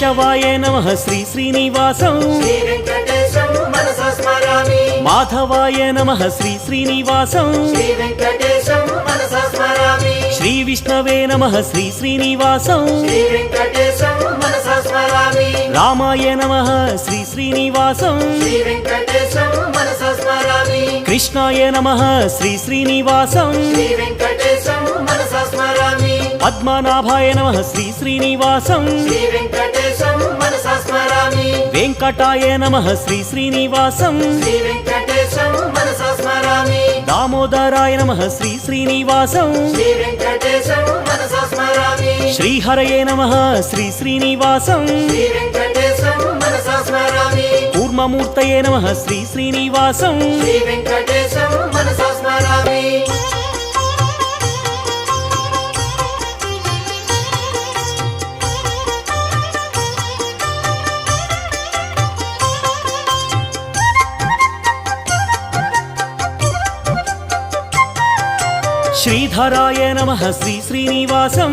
కేశవాయ నమ శ్రీ శ్రీనివాసం. మాధవాయ నమ శ్రీ శ్రీనివాసం. శ్రీ విష్ణవే నమ శ్రీ శ్రీనివాసం. రామాయ నమ శ్రీ శ్రీనివాసం. కృష్ణాయ నమ శ్రీ శ్రీనివాసం. పద్మనాభాయ నమ. శ్రీ శ్రీనివాసం. వెంకటాయ నమ. శ్రీ శ్రీనివాసం. దామోదరాయ నమ. శ్రీ శ్రీనివాసం. శ్రీహరయే నమ. శ్రీ శ్రీనివాసం. కూర్మమూర్తయే నమ. శ్రీ శ్రీనివాసం. శ్రీధరాయ నమ శ్రీ శ్రీనివాసం.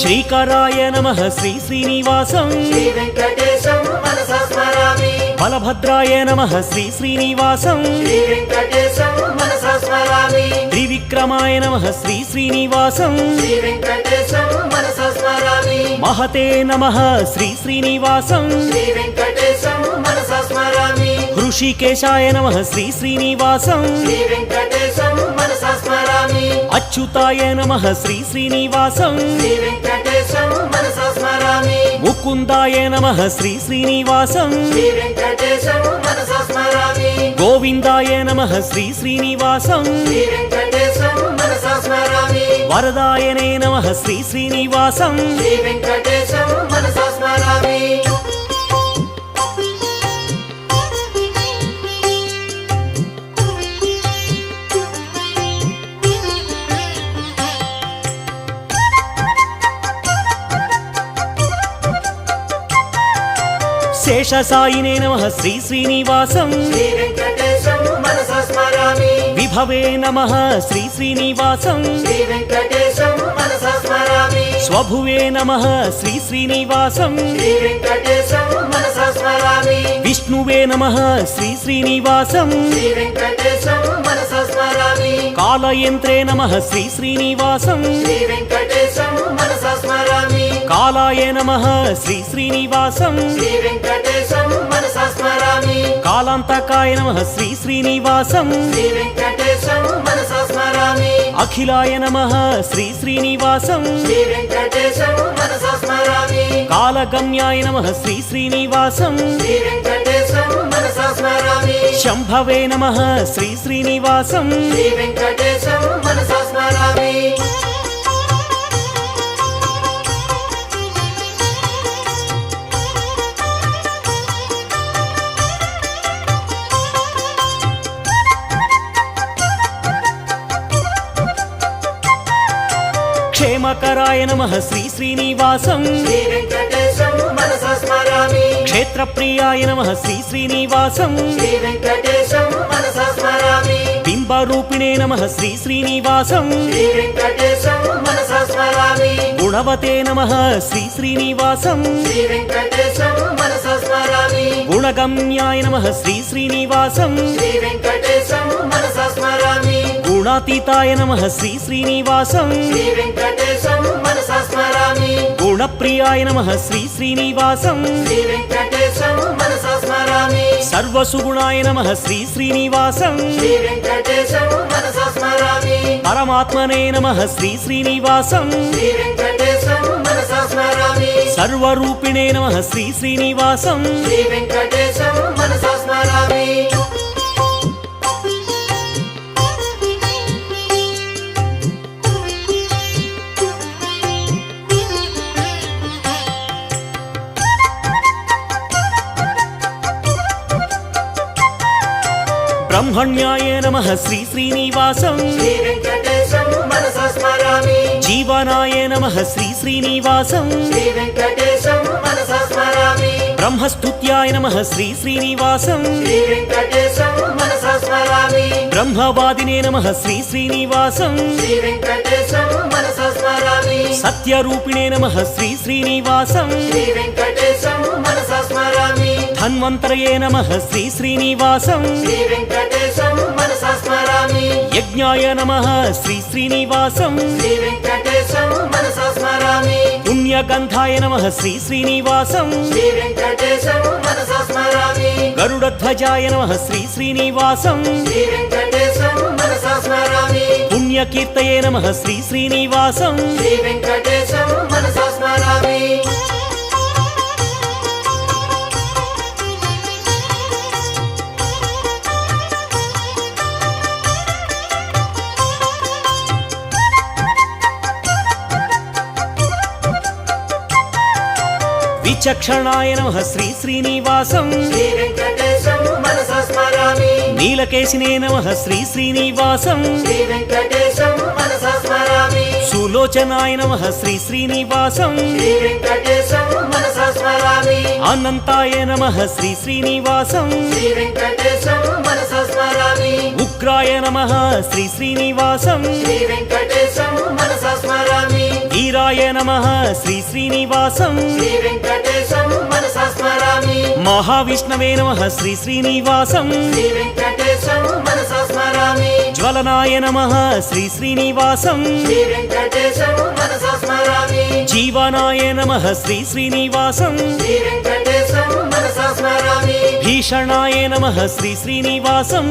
శ్రీకరాయ నమ శ్రీ శ్రీనివాసం. బలభద్రాయ నమ శ్రీ శ్రీనివాసం. త్రివిక్రమాయ నమ శ్రీ శ్రీనివాసం. మహతే నమ శ్రీ శ్రీనివాసం. శ్రీ వెంకటేశం మనస స్మరామి. హృషికేశాయ నమ శ్రీ శ్రీనివాసం. అచ్యుతాయ నమ శ్రీ శ్రీనివాసం. ముకుందాయ నమ శ్రీ శ్రీనివాసం. గోవిందాయ నమ శ్రీ శ్రీనివాసం. వరదాయనే నమ శ్రీ శ్రీనివాసం. శేషసాయినే నమ శ్రీ శ్రీనివాసం. విభవే నమ శ్రీ శ్రీనివాసం. స్వభువే నమ శ్రీ శ్రీనివాసం. విష్ణువే నమ శ్రీ శ్రీనివాసం. కాలయంత్రే నమ శ్రీ శ్రీనివాసం. కాలాయ నమ శ్రీ శ్రీనివాసం. కాలాంతకాయ నమ శ్రీ శ్రీనివాసం. అఖిలాయ నమ శ్రీ శ్రీనివాసం. కాలగమ్యాయ నమ శ్రీ శ్రీనివాసం. శంభవే నమ శ్రీ శ్రీనివాసం. శ్రీ వెంకటేశం మనస స్మరామి. క్షేమకరాయ నమ శ్రీ శ్రీనివాసం. క్షేత్రప్రియాయ నమ శ్రీ శ్రీనివాసం. బింబరూపిణే నమ శ్రీ శ్రీనివాసం. గుణవతే నమ శ్రీ శ్రీనివాసం. గుణగమ్యాయ నమ శ్రీ శ్రీనివాసం. శ్రీ వెంకటేశం మనస స్మరామి. గుణాతీతాయ నమ శ్రీ శ్రీనివాసం. గుణప్రియాయ నమ శ్రీ శ్రీనివాసం. సర్వసుగుణాయ నమ శ్రీ శ్రీనివాసం. పరమాత్మనే నమ శ్రీ శ్రీనివాసం. సర్వరూపిణే నమ శ్రీ శ్రీనివాసం. బ్రహ్మణ్యాయ నమ. శ్రీ శ్రీనివాసం. జీవనాయ నమ. శ్రీ శ్రీనివాసం. బ్రహ్మస్తుత్యాయ నమ. శ్రీ శ్రీనివాసం. బ్రహ్మవాదినే నమ. శ్రీ శ్రీనివాసం. సత్యరూపిణే నమ. శ్రీ శ్రీనివాసం. ధన్వంతరయే నమ. శ్రీ శ్రీనివాసం. యజ్ఞాయ నమ. శ్రీ శ్రీనివాసం. పుణ్యగంధాయ నమ. శ్రీ శ్రీనివాసం. గరుడధ్వజాయ నమ. శ్రీ శ్రీనివాసం. పుణ్యకీర్తయే నమ. శ్రీ శ్రీనివాసం. శ్రీ వెంకటేశం మనసా స్మరామి. విచక్షణాయ నమ శ్రీ శ్రీనివాసం. స్మరామి. నీలకేశినే నమ శ్రీ శ్రీనివాసం. స్మరామి. సులోచనాయ నమ శ్రీ శ్రీనివాసం. స్మరామి. అనంతాయ నమ శ్రీ శ్రీనివాసం. స్మరామి. ఉగ్రాయ నమ శ్రీ శ్రీనివాసం. వీరాయ నమ శ్రీ శ్రీనివాసం. మహావిష్ణవే నమ శ్రీ శ్రీనివాసం. జ్వలనాయ నమ శ్రీ శ్రీనివాసం. జీవనాయ నమ శ్రీ శ్రీనివాసం. భీషణాయ నమ శ్రీ శ్రీనివాసం.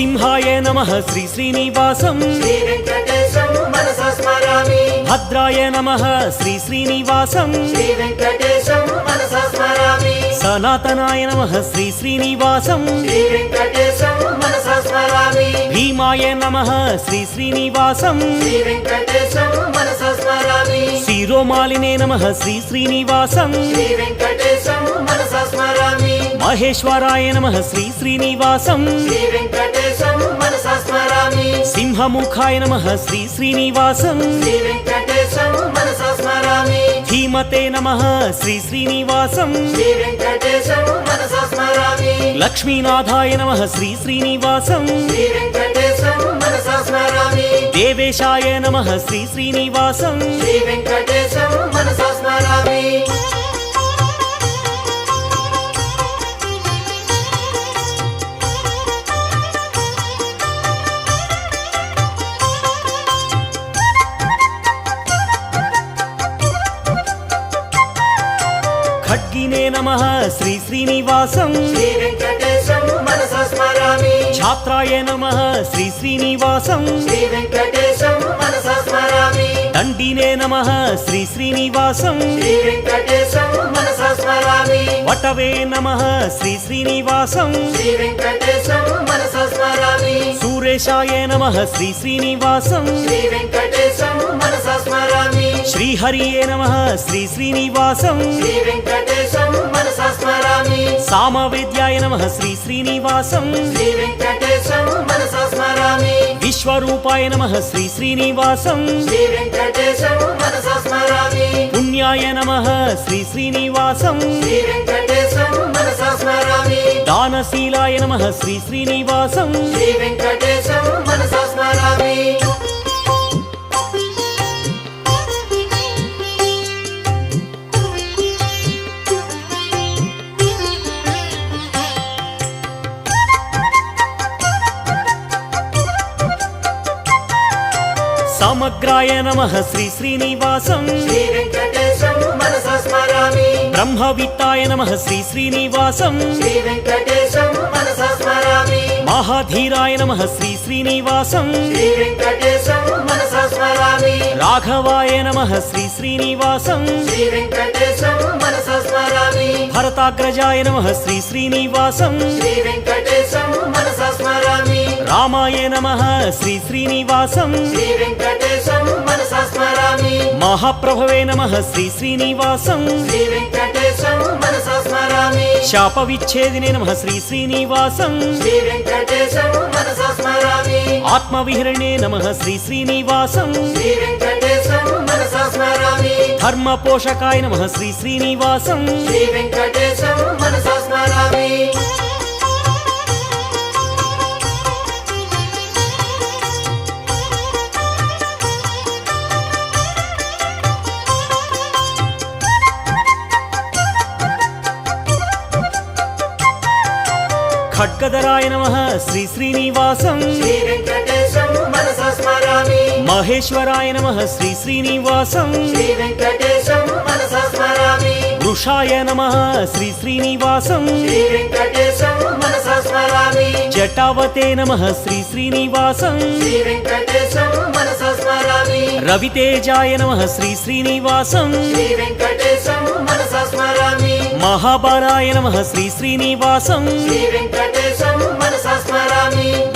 నృసింహాయ నమ శ్రీ శ్రీనివాసం. భద్రాయ నమ శ్రీ శ్రీనివాసం. సనాతనాయ నమ శ్రీ శ్రీనివాసం. భీమాయ నమ శ్రీ శ్రీనివాసం. శిరోమాలినే నమ శ్రీ శ్రీనివాసం. మహేశ్వరాయ నమ శ్రీ శ్రీనివాసం. సింహముఖాయ నమ శ్రీ శ్రీనివాసం. ధీమతే నమ శ్రీ శ్రీనివాసం. లక్ష్మీనాథాయ నమ శ్రీ శ్రీనివాసం. శ్రీ వెంకటేశం మనసా స్మరామి. దేవేశాయ నమ శ్రీ శ్రీనివాసం. నమ. శ్రీ శ్రీనివాసం. ఛాత్రాయ నమ. శ్రీ శ్రీనివాసం. దండినే నమ. శ్రీ శ్రీనివాసం. వటవే నమ. శ్రీ శ్రీనివాసం. సూరేశాయ నమ. శ్రీ శ్రీనివాసం. శ్రీహరియే నమ శ్రీ శ్రీనివాసం. స్మరామి. సామవేద్యాయ నమ శ్రీ శ్రీనివాసం. విశ్వరూపాయ నమ శ్రీ శ్రీనివాసం. పుణ్యాయ నమ శ్రీ శ్రీనివాసం. దానశీలాయ నమ శ్రీ శ్రీనివాసం. శ్రీ వెంకటేశం మనసా స్మరామి. సమగ్రాయ నమ శ్రీ శ్రీనివాసం. బ్రహ్మవిత్తాయ నమ శ్రీ శ్రీనివాసం. మహాధీరాయ నమ శ్రీ శ్రీనివాసం. రాఘవాయ నమ శ్రీ శ్రీనివాసం. భరతాగ్రజాయ నమ శ్రీ శ్రీనివాసం. రామాయ నమ శ్రీ శ్రీనివాసం. మహాప్రభవే నమ శ్రీ శ్రీనివాసం. శాప విచ్ఛేదినే నమ శ్రీ శ్రీనివాసం. స్మరామి. ఆత్మవిహరణే నమ శ్రీ శ్రీనివాసం. ధర్మ పోషకాయ నమ శ్రీ శ్రీనివాసం. ఖడ్గధరాయ నమ. శ్రీ శ్రీనివాసం. మహేశ్వరాయ నమ. శ్రీ శ్రీనివాసం. వృషాయ నమ. శ్రీ శ్రీనివాసం. జటావతే నమ. శ్రీ శ్రీనివాసం. రవితేజాయ నమ. శ్రీ శ్రీనివాసం. నమ శ్రీ శ్రీనివాసం.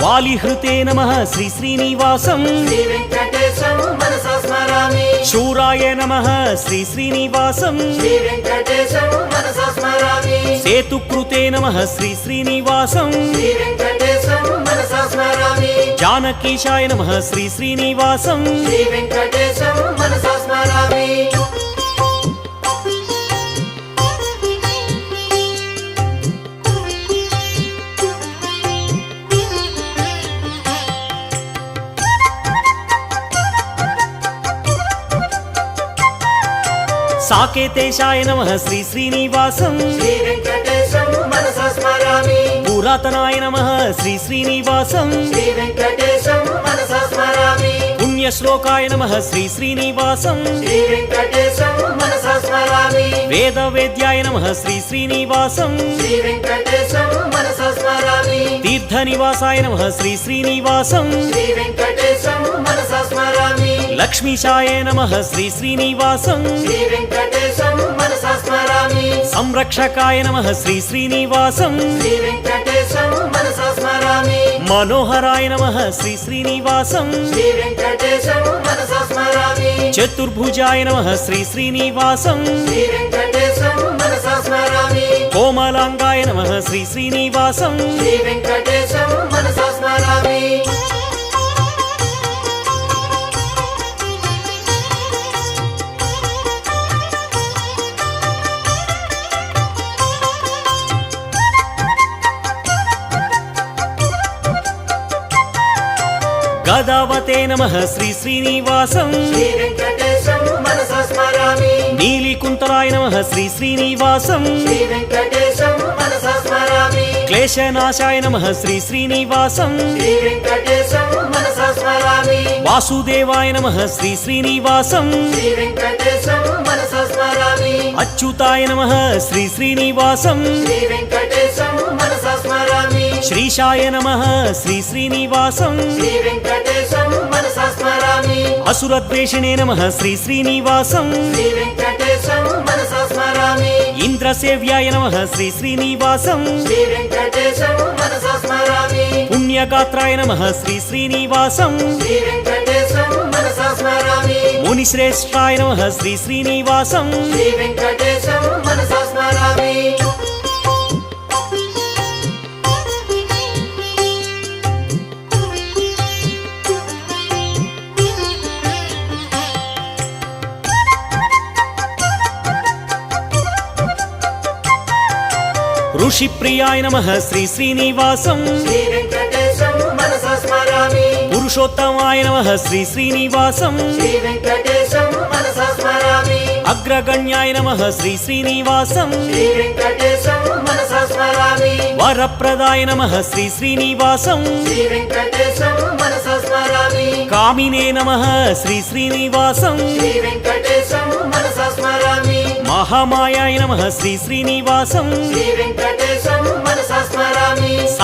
వాలిహృతే నమ శ్రీ శ్రీనివాసం. శూరాయ నమ శ్రీ శ్రీనివాసం. సేతుకృతే నమ శ్రీ శ్రీనివాసం. జానకీశాయ నమ శ్రీ శ్రీనివాసం. సాకేతేశాయ నమ శ్రీ శ్రీనివాసం. పురాతనాయ నమ శ్రీ శ్రీనివాసం. పుణ్యశ్లోకాయ నమ శ్రీ శ్రీనివాసం. వేద వేద్యాయ నమ శ్రీ శ్రీనివాసం. శ్రీ వెంకటేశం మనసా స్మరామి. తీర్థ నివాసాయ నమ శ్రీ శ్రీనివాసం. లక్ష్మీశాయ నమ శ్రీ శ్రీనివాసం. సంరక్షకాయ నమ శ్రీ శ్రీనివాసం. మనోహరాయ నమ శ్రీ శ్రీనివాసం. చతుర్భుజాయ నమ శ్రీ శ్రీనివాసం. కోమలాంగాయ నమ శ్రీ శ్రీనివాసం. గదావతే నమ శ్రీ శ్రీనివాసం. నీలికుంతలాయ నమ శ్రీ శ్రీనివాసం. క్లేశనాశాయ నమ శ్రీ శ్రీనివాసం. వాసుదేవాయ నమ శ్రీ శ్రీనివాసం. అచ్యుతాయ నమ. శ్రీ శ్రీనివాసం. శ్రీ వెంకటేశం మనసా స్మరామి. శ్రీశాయ నమ. శ్రీ శ్రీనివాసం. అసురద్వేషిణే నమ. శ్రీ శ్రీనివాసం. ఇంద్రసేవ్యాయ నమ. శ్రీ శ్రీనివాసం. పుణ్యగాత్రాయ నమ. శ్రీ శ్రీనివాసం. మునిశ్రేష్టాయ నమ శ్రీ శ్రీనివాసం. శ్రీ వెంకటేశం మనసా స్మరామి ఋషిప్రియాయ నమ శ్రీ శ్రీనివాసం. శ్రీ వెంకటేశం మనసా స్మరామి పురుషోత్తమాయ నమ శ్రీ శ్రీనివాసం. అగ్రగణ్యాయ నమ శ్రీ శ్రీనివాసం. వరప్రదాయ నమ శ్రీ శ్రీనివాసం. కామినే నమ శ్రీ శ్రీనివాసం. మహామాయాయ నమ శ్రీ శ్రీనివాసం.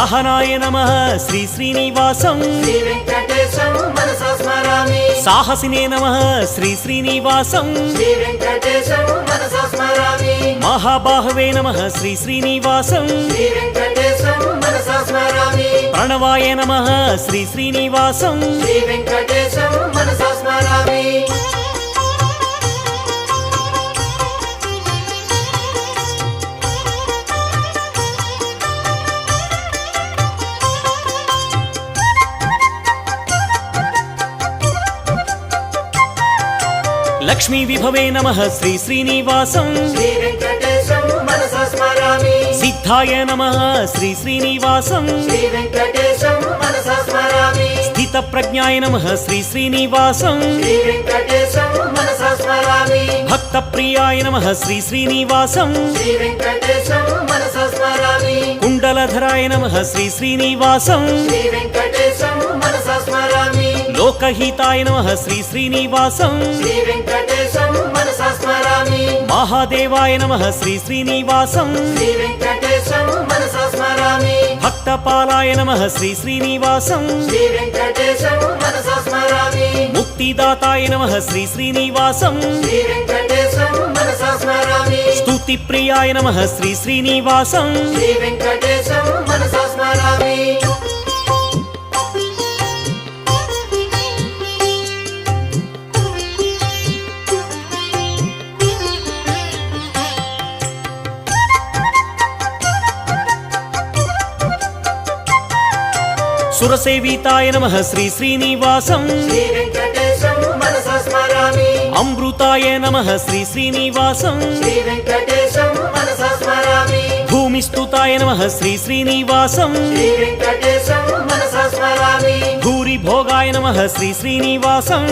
సహనాయ నమ శ్రీ శ్రీనివాసం. సాహసినే నమ శ్రీ శ్రీనివాసం. మహాబాహవే నమ శ్రీ శ్రీనివాసం. ప్రణవాయ నమ శ్రీ శ్రీనివాసం. శ్రీ వెంకటేశం మనసా స్మరామి. లక్ష్మీ విభవే నమ శ్రీ శ్రీనివాసం. సిద్ధాయ నమ శ్రీ శ్రీనివాసం. స్థిత ప్రజ్ఞాయ నమ శ్రీ శ్రీనివాసం. భక్త ప్రియాయ నమ శ్రీ శ్రీనివాసం. కుండలధరాయ నమ శ్రీ శ్రీనివాసం. లోకహితాయ నమ శ్రీ శ్రీనివాసం. మహాదేవాయ నమ శ్రీ శ్రీనివాసం. భక్తపాలాయ నమ శ్రీ శ్రీనివాసం. ముక్తిదాతాయ నమ శ్రీ శ్రీనివాసం. స్తుతి ప్రియాయ నమ శ్రీ శ్రీనివాసం. సురసేవితాయ నమ శ్రీ శ్రీనివాసం అమృతాయ నమ శ్రీ శ్రీనివాసం భూమిస్తుతాయ నమ శ్రీ శ్రీనివాసం భూరి భోగాయ నమ శ్రీ శ్రీనివాసం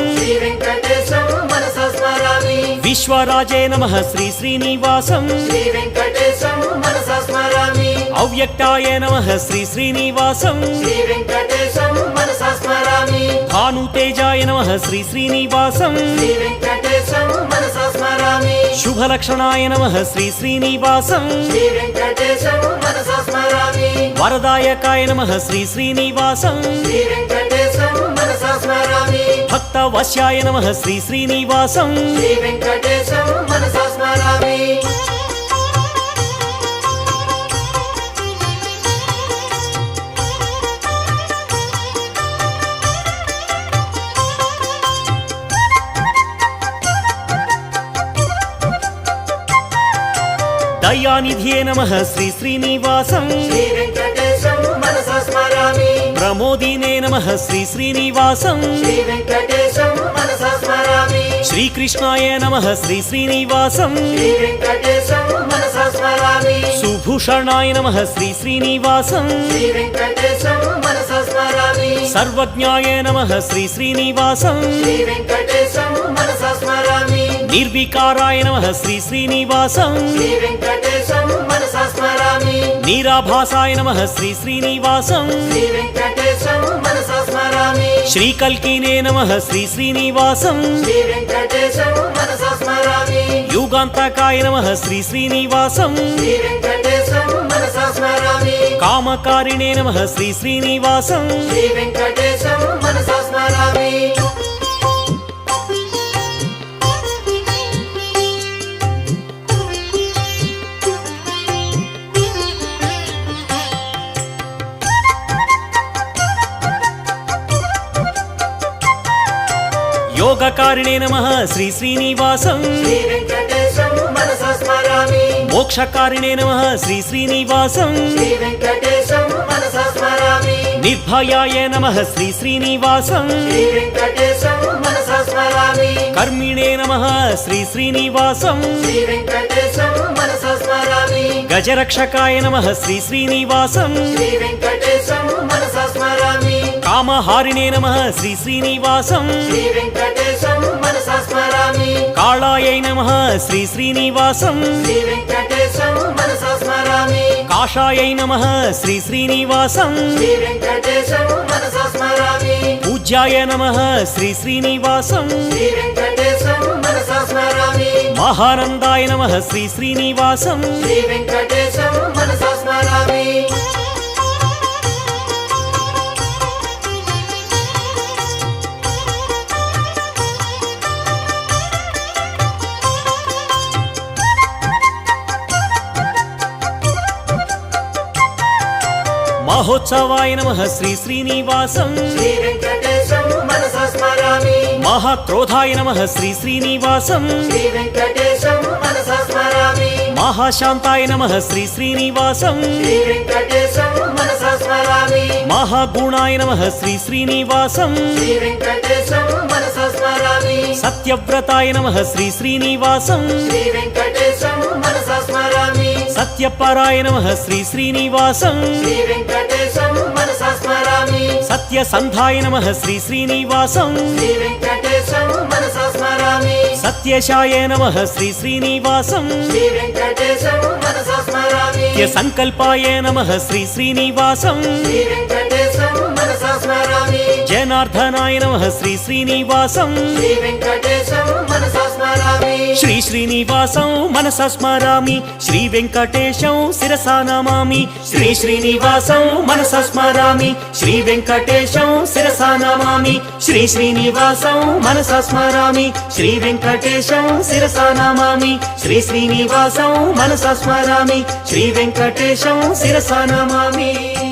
విశ్వరాజే నమ శ్రీ శ్రీనివాసం అవ్యక్తాయ నమ శ్రీ శ్రీనివాసం. భానుతేజాయ నమ శ్రీ శ్రీనివాసం. శుభలక్షణాయ నమ శ్రీ శ్రీనివాసం. వరదాయకాయ నమ శ్రీ శ్రీనివాసం. భక్తవశ్యాయ నమ శ్రీ శ్రీనివాసం. దయానిధియే నమ. శ్రీ శ్రీనివాసం. ప్రమోదినే నమ. శ్రీ శ్రీనివాసం. శ్రీకృష్ణాయ నమ. శ్రీ శ్రీనివాసం. సుభూషణాయ నమ. శ్రీ శ్రీనివాసం. సర్వజ్ఞాయ నమ. శ్రీ శ్రీనివాసం. నిర్వికారాయ నమ. శ్రీ శ్రీనివాసం. నీరాభాసాయ నమ శ్రీ శ్రీనివాసం. శ్రీకల్కినే నమ శ్రీ శ్రీనివాసం. యుగాంతకాయ నమ శ్రీ శ్రీనివాసం. శ్రీ వెంకటేశం మనసా స్మరామి. కామకారిణే నమ శ్రీ శ్రీనివాసం. యోగకారిణే నమ. శ్రీ శ్రీనివాసం. మోక్షకారిణే నమ. శ్రీ శ్రీనివాసం. నిర్భయాయ నమ. శ్రీ శ్రీనివాసం. కర్మిణే నమ. శ్రీ శ్రీనివాసం. గజరక్షకాయ నమ. శ్రీ శ్రీనివాసం. కామహారిణే నమ. శ్రీ శ్రీనివాసం. కాళాయై నమ శ్రీ శ్రీనివాసం. కాషాయై నమ శ్రీ శ్రీనివాసం. పూజ్యాయ నమ శ్రీ శ్రీనివాసం. మహానందాయ నమ శ్రీ శ్రీనివాసం. శ్రీ వెంకటేశం మనసా స్మరామి. మహోత్సవాయ నమ శ్రీ శ్రీనివాసం. మహాక్రోధాయ నమ శ్రీ శ్రీనివాసం. మహాశాంతాయ నమ శ్రీ శ్రీనివాసం. మహాగుణాయ నమ శ్రీ శ్రీనివాసం. సత్యవ్రతాయ నమ శ్రీ శ్రీనివాసం. సత్యపరాయ నమ శ్రీ శ్రీనివాసం. స్మరామి. సత్యసంధాయ నమ శ్రీ శ్రీనివాసం. సత్యశాయ నమ శ్రీ శ్రీనివాసం. స్మరామి. సంకల్పాయ నమ శ్రీ శ్రీనివాసం. జనార్దనాయ నమ శ్రీ శ్రీనివాసం. శ్రీ శ్రీనివాసం మనస స్మరామి. శ్రీ వెంకటేశం శిరసా నమామి. శ్రీ శ్రీనివాసం మనస స్మరామి. శ్రీ వెంకటేశం శిరసా నమామి. శ్రీ శ్రీనివాసం మనస స్మరామి. శ్రీ వెంకటేశం శిరసా నమామి. శ్రీ శ్రీనివాసం మనస స్మరామి. శ్రీ వెంకటేశం శిరసా నమామి.